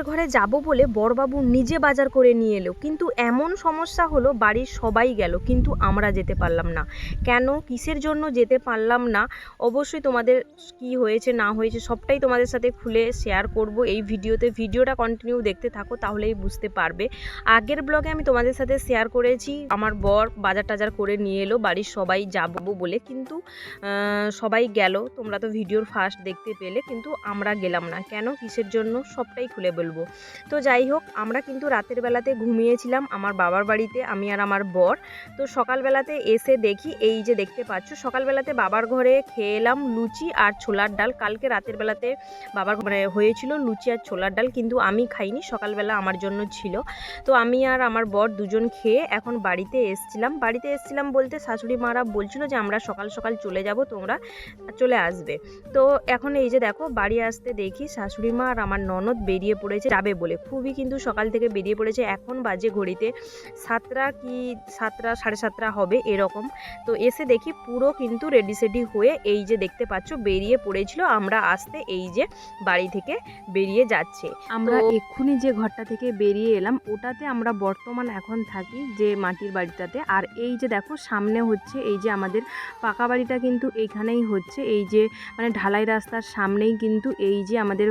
ঠাকুরের ঘরে যাব বলে বড়বাবু নিজে বাজার করে নিয়ে এলো। কিন্তু এমন সমস্যা হলো বাড়ির সবাই গেল, কিন্তু আমরা যেতে পারলাম না। কেন? কিসের জন্য যেতে পারলাম না? অবশ্যই তোমাদের কি হয়েছে, না হয়েছে, সবটাই তোমাদের সাথে খুলে শেয়ার করব। এই ভিডিওতে ভিডিওটা কন্টিনিউ দেখতে থাকো, তাহলেই বুঝতে পারবে। আগের ব্লগে আমি তোমাদের সাথে শেয়ার করেছি, আমার বর বাজার টাজার করে নিয়ে এলো, বাড়ির সবাই যাব বলে। কিন্তু সবাই গেল, তোমরা তো ভিডিওর ফার্স্ট দেখতে পেলে, কিন্তু আমরা গেলাম না। কেন? কিসের জন্য? সবটাই খুলে বলব। তো যাই হোক, আমরা কিন্তু রাতের বেলাতে ঘুমিয়েছিলাম আমার বাবার বাড়িতে, আমি আর আমার বর। তো সকালবেলাতে এসে দেখি, এই যে দেখতে পাচ্ছ, সকালবেলাতে বাবার ঘরে খেয়ে এলাম লুচি আর ছোলার ডাল। কালকে রাতের বেলাতে বাবার ঘরে হয়েছিল লুচি আর ছোলার ডাল, কিন্তু আমি খাইনি, সকালবেলা আমার জন্য ছিল। তো আমি আর আমার বর দুজন খেয়ে এখন বাড়িতে এসছিলাম। বাড়িতে এসছিলাম বলতে শাশুড়ি মারা বলছিল যে, আমরা সকাল সকাল চলে যাব, তোমরা চলে আসবে। তো এখন এই যে দেখো, বাড়ি আসতে দেখি শাশুড়ি মা আর আমার ননদ বেরিয়ে পড়েছে যাবে বলে। খুবই কিন্তু সকাল থেকে বেরিয়ে পড়েছে। এখন বাজে ঘড়িতে সাতটা কি সাতটা সাড়ে সাতটা হবে এরকম। তো এসে দেখি পুরো কিন্তু রেডি সেডি হয়ে এই যে দেখতে পাচ্ছ বেরিয়ে পড়েছিল। আমরা আসতে এই যে বাড়ি থেকে বেরিয়ে যাচ্ছে। আমরা এক্ষুনি যে ঘরটা থেকে বেরিয়ে এলাম ওটাতে আমরা বর্তমান এখন থাকি যে মাটির বাড়িটাতে। আর এই যে দেখো সামনে হচ্ছে এই যে আমাদের পাকা বাড়িটা কিন্তু এইখানেই হচ্ছে। এই যে মানে ঢালাই রাস্তার সামনেই কিন্তু এই যে আমাদের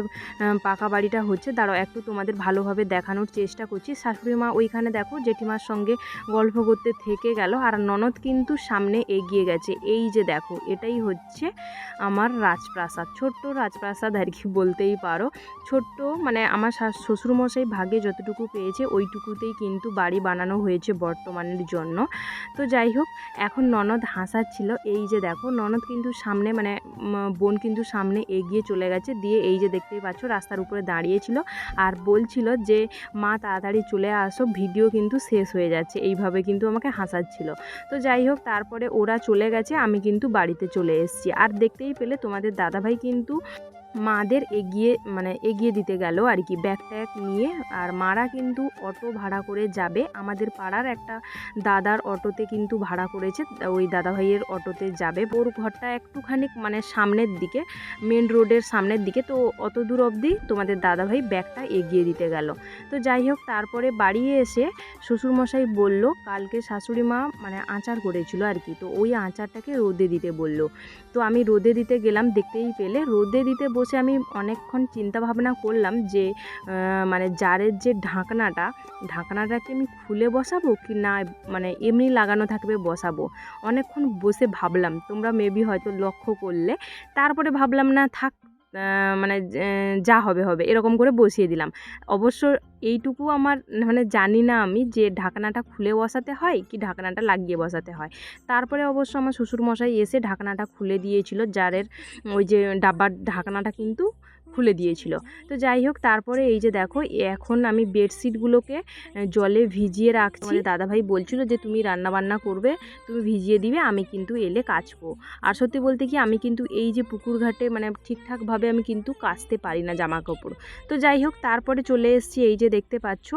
পাকা বাড়িটা হচ্ছে। দাঁড়াও একটু তোমাদের ভালোভাবে দেখানোর চেষ্টা করছি। শাশুড়ি মা ওইখানে দেখো জেঠিমার সঙ্গে গল্প করতে থেকে গেল আর ননদ কিন্তু সামনে এগিয়ে গেছে। এই যে দেখো, এটাই হচ্ছে আমার রাজপ্রাসাদ। ছোট্ট রাজপ্রাসাদ আর কি বলতেই পারো। ছোট্ট মানে আমার শ্বশুরমশাই ভাগে যতটুকু পেয়েছে ওইটুকুতেই কিন্তু বাড়ি বানানো হয়েছে বর্তমানের জন্য। তো যাই হোক, এখন ননদ হাসাচ্ছিল। এই যে দেখো, ননদ কিন্তু সামনে মানে বোন কিন্তু সামনে এগিয়ে চলে গেছে। দিয়ে এই যে দেখতেই পাচ্ছ, রাস্তার উপরে দাঁড়িয়েছিল আর বলছিল যে, মা, তাড়াতাড়ি চলে আসো, ভিডিও কিন্তু শেষ হয়ে যাচ্ছে। এইভাবে কিন্তু আমাকে হাসাচ্ছিল। তো যাই হোক, তারপরে ওরা চলে গেছে, আমি কিন্তু বাড়িতে চলে এসেছি। আর দেখতেই পেলে তোমাদের দাদাভাই কিন্তু মাদের এগিয়ে মানে এগিয়ে দিতে গেল আর কি। ব্যাগ ট্যাগ নিয়ে আর মারা কিন্তু অটো ভাড়া করে যাবে। আমাদের পাড়ার একটা দাদার অটোতে কিন্তু ভাড়া করেছে। ওই দাদাভাইয়ের অটোতে যাবে। ওর ঘরটা একটুখানি মানে সামনের দিকে, মেন রোডের সামনের দিকে। তো অত দূর অবধি তোমাদের দাদাভাই ব্যাগটা এগিয়ে দিতে গেল। তো যাই হোক, তারপরে বাড়ি এসে শ্বশুরমশাই বলল, কালকে শাশুড়ি মা মানে আচার করেছিল আর কি। তো ওই আচারটাকে রোদে দিতে বলল। তো আমি রোদে দিতে গেলাম, দেখতেই পেলে। রোদে দিতে বসে আমি অনেকক্ষণ চিন্তা ভাবনা করলাম যে মানে জারের যে ঢাকনাটা ঢাকনাটাকে আমি খুলে বসাবো কি না মানে এমনি লাগানো থাকবে বসাবো। অনেকক্ষণ বসে ভাবলাম, তোমরা মেবি হয়তো লক্ষ্য করলে। তারপরে ভাবলাম, না, থাক মানে যা হবে হবে, এরকম করে বসিয়ে দিলাম। অবশ্য এইটুকু আমার মানে জানি না আমি যে ঢাকনাটা খুলে বসাতে হয় কি ঢাকনাটা লাগিয়ে বসাতে হয়। তারপরে অবশ্য আমার শ্বশুরমশাই এসে ঢাকনাটা খুলে দিয়েছিল জারের ওই যে ডাব্বার ঢাকনাটা কিন্তু খুলে দিয়েছিল। তো যাই হোক, তারপরে এই যে দেখো, এখন আমি বেডশিটগুলোকে জলে ভিজিয়ে রাখছি। মানে দাদাভাই বলছিল যে, তুমি রান্না বান্না করবে, তুমি ভিজিয়ে দিবে, আমি কিন্তু এলে কাচবো। আর সত্যি বলতে কি, আমি কিন্তু এই যে পুকুর ঘাটে মানে ঠিকঠাকভাবে আমি কিন্তু কাচতে পারি না জামা কাপড় তো যাই হোক, তারপরে চলে এসেছি, এই যে দেখতে পাচ্ছ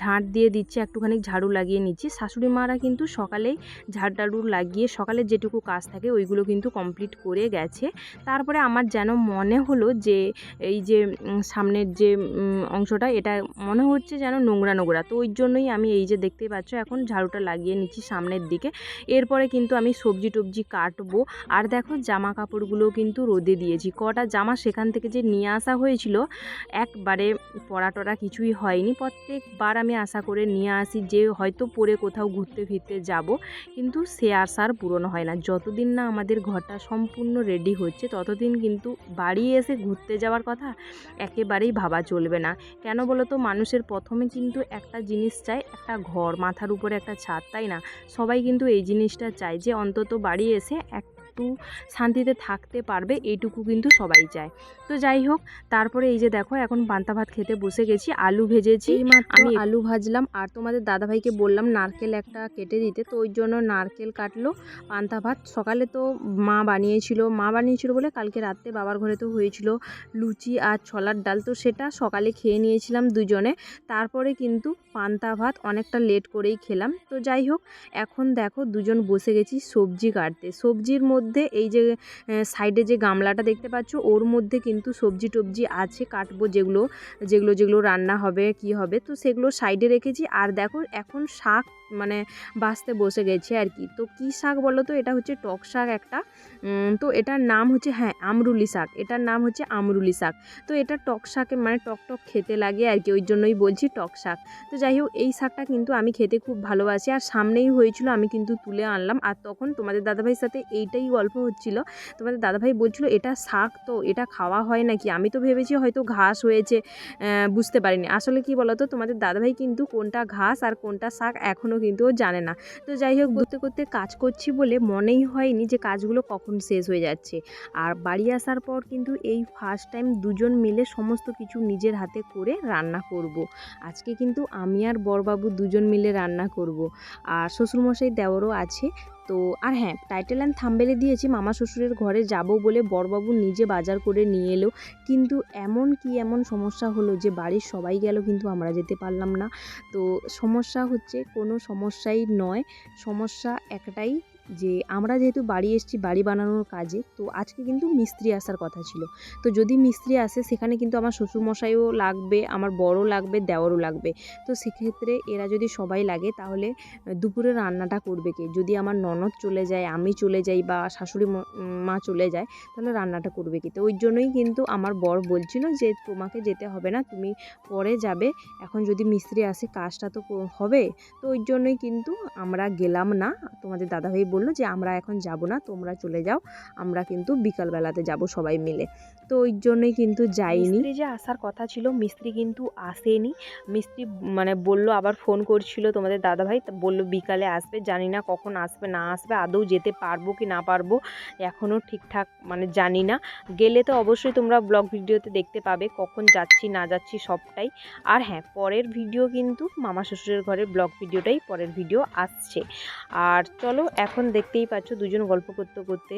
ঝাঁট দিয়ে দিচ্ছে, একটুখানি ঝাড়ু লাগিয়ে নিচ্ছি। শাশুড়ি মারা কিন্তু সকালেই ঝাড় টাড়ু লাগিয়ে, সকালে যেটুকু কাজ থাকে, ওইগুলো কিন্তু কমপ্লিট করে গেছে। তারপরে আমার যেন মনে হলো যে এই যে সামনের যে অংশটা, এটা মনে হচ্ছে যেন নোংরা নোংরা। তো ওই জন্যই আমি এই যে দেখতেই পাচ্ছ, এখন ঝাড়ুটা লাগিয়ে নিচ্ছি সামনের দিকে। এরপরে কিন্তু আমি সবজি টবজি কাটবো। আর দেখো জামা কাপড়গুলো কিন্তু রোদে দিয়েছি। কটা জামা সেখান থেকে যে নিয়ে আসা হয়েছিল, একবারে পরা টরা কিছুই হয়নি। প্রত্যেকবার আমি আশা করে নিয়ে আসি যে, হয়তো পরে কোথাও ঘুরতে ফিরতে যাব। কিন্তু সে আশার পূরণ হয় না। যতদিন না আমাদের ঘরটা সম্পূর্ণ রেডি হচ্ছে, ততদিন কিন্তু বাড়ি এসে ঘুরতে যাওয়ার কথা? একেবারেই ভাবা চলবে না। কেন বলো তো মানুষের প্রথমে কিন্তু একটা জিনিস চাই একটা ঘর, মাথার উপরে একটা ছাদ, তাই না? সবাই কিন্তু এই জিনিসটা চায় যে অন্তত বাড়ি এসে একটু শান্তিতে থাকতে পারবে এইটুকু কিন্তু সবাই চায়। তো যাই হোক তারপরে এই যে দেখো এখন পান্তা ভাত খেতে বসে গেছি আলু ভেজেছি। আমি আলু ভাজলাম আর তোমাদের দাদাভাইকে বললাম নারকেল একটা কেটে দিতে তো ওই জন্য নারকেল কাটলো পান্তা ভাত। সকালে তো মা বানিয়েছিল মা বানিয়েছিল বলে কালকে রাত্রে বাবার ঘরে তো হয়েছিল লুচি আর ছোলার ডাল তো সেটা সকালে খেয়ে নিয়েছিলাম দুজনে। তারপরে কিন্তু পান্তা ভাত অনেকটা লেট করেই খেলাম। তো যাই হোক এখন দেখো দুজন বসে গেছি সবজি কাটতে। সবজির মধ্যে মধ্যে এই যে সাইডে যে গামলাটা দেখতে পাচ্ছ, ওর মধ্যে কিন্তু সবজি টবজি আছে, কাটবো যেগুলো যেগুলো যেগুলো রান্না হবে, কি হবে, তো সেগুলো সাইডে রেখেছি। আর দেখো, এখন শাক মানে বাঁচতে বসে গেছে আর কি। তো কী শাক বলো তো? এটা হচ্ছে টক শাক একটা। তো এটার নাম হচ্ছে হ্যাঁ আমরুলি শাক। এটার নাম হচ্ছে আমরুলি শাক। তো এটা টক শাকে মানে টক টক খেতে লাগে আর কি, ওই জন্যই বলছি টক শাক। তো যাই হোক, এই শাকটা কিন্তু আমি খেতে খুব ভালোবাসি। আর সামনেই হয়েছিল, আমি কিন্তু তুলে আনলাম। আর তখন তোমাদের দাদাভাইয়ের সাথে এইটাই গল্প হচ্ছিল। তোমাদের দাদাভাই বলছিল, এটা শাক তো, এটা খাওয়া হয় নাকি? আমি তো ভেবেছি হয়তো ঘাস হয়েছে বুঝতে পারিনি। আসলে কি বলতো তোমাদের দাদাভাই কিন্তু কোনটা ঘাস আর কোনটা শাক এখনও কিন্তু ও জানে না তো যাই হোক করতে করতে কাজ করছি বলে মনেই হয়নি যে কাজগুলো কখন শেষ হয়ে যাচ্ছে আর বাড়ি আসার পর কিন্তু এই ফার্স্ট টাইম দুজন মিলে সমস্ত কিছু নিজের হাতে করে রান্না করব। আজকে কিন্তু আমি আর বরবাবু দুজন মিলে রান্না করব। আর শ্বশুরমশাই দেওয়ারও আছে তো আর হ্যাঁ টাইটেল অ্যান্ড থাম্বেলে দিয়েছি, মামা শ্বশুরের ঘরে যাব বলে বরবাবু নিজে বাজার করে নিয়ে এলো। কিন্তু এমন কি এমন সমস্যা হলো যে বাড়ির সবাই গেল কিন্তু আমরা যেতে পারলাম না। তো সমস্যা হচ্ছে কোনো সমস্যাই নয়, সমস্যা একটাই যে আমরা যেহেতু বাড়ি এসেছি, বাড়ি বানানোর কাজে, তো আজকে কিন্তু মিস্ত্রি আসার কথা ছিল। তো যদি মিস্ত্রি আসে, সেখানে কিন্তু আমার শ্বশুরমশাইও লাগবে, আমার বড়ও লাগবে, দেওয়ারও লাগবে। তো সেক্ষেত্রে এরা যদি সবাই লাগে, তাহলে দুপুরে রান্নাটা করবে কে? যদি আমার ননদ চলে যায়, আমি চলে যাই বা শাশুড়ি মা চলে যায়, তাহলে রান্নাটা করবে কি? তো ওই জন্যই কিন্তু আমার বর বলছিল যে, তোমাকে যেতে হবে না, তুমি পরে যাবে। এখন যদি মিস্ত্রি আসে, কাজটা তো হবে। তো ওই জন্যই কিন্তু আমরা গেলাম না। তোমাদের দাদাভাই বলল যে, আমরা এখন যাব না, তোমরা চলে যাও, আমরা কিন্তু বিকালবেলাতে যাব সবাই মিলে। তো ওই জন্যই কিন্তু যাইনি। যে আসার কথা ছিল, মিস্ত্রি কিন্তু আসেনি। মিস্ত্রি মানে বলল, আবার ফোন করছিল তোমাদের দাদাভাই বলল বিকালে আসবে, জানি না কখন আসবে, না আসবে, আদৌ যেতে পারব কি না পারব এখনও ঠিকঠাক মানে জানি না। গেলে তো অবশ্যই তোমরা ব্লগ ভিডিওতে দেখতে পাবে, কখন যাচ্ছি, না যাচ্ছি, সবটাই। আর হ্যাঁ পরের ভিডিও কিন্তু মামা শ্বশুরের ঘরের ব্লগ ভিডিওটাই পরের ভিডিও আসছে। আর চলো, এখন দেখতেই পাচ্ছ, দুজন গল্প করতে করতে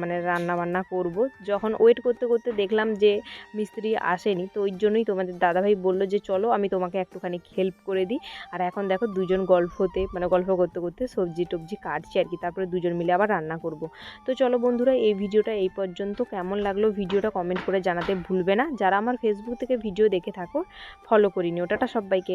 মানে রান্না বান্না করব। যখন ওয়েট করতে করতে দেখলাম যে মিস্ত্রি আসেনি, তো ওই জন্যই তোমাদের দাদাভাই বলল যে, চলো, আমি তোমাকে একটুখানি হেল্প করে দিই। আর এখন দেখো দুজন গল্পতে মানে গল্প করতে করতে সবজি টবজি কাটছি আর কি, তারপরে দুজন মিলে আবার রান্না করব। তো চলো বন্ধুরা, এই ভিডিওটা এই পর্যন্ত। কেমন লাগল ভিডিওটা কমেন্ট করে জানাতে ভুলবে না। যারা আমার ফেসবুক থেকে ভিডিও দেখে থাকো ফলো করিনি। ওটাটা সবাইকে।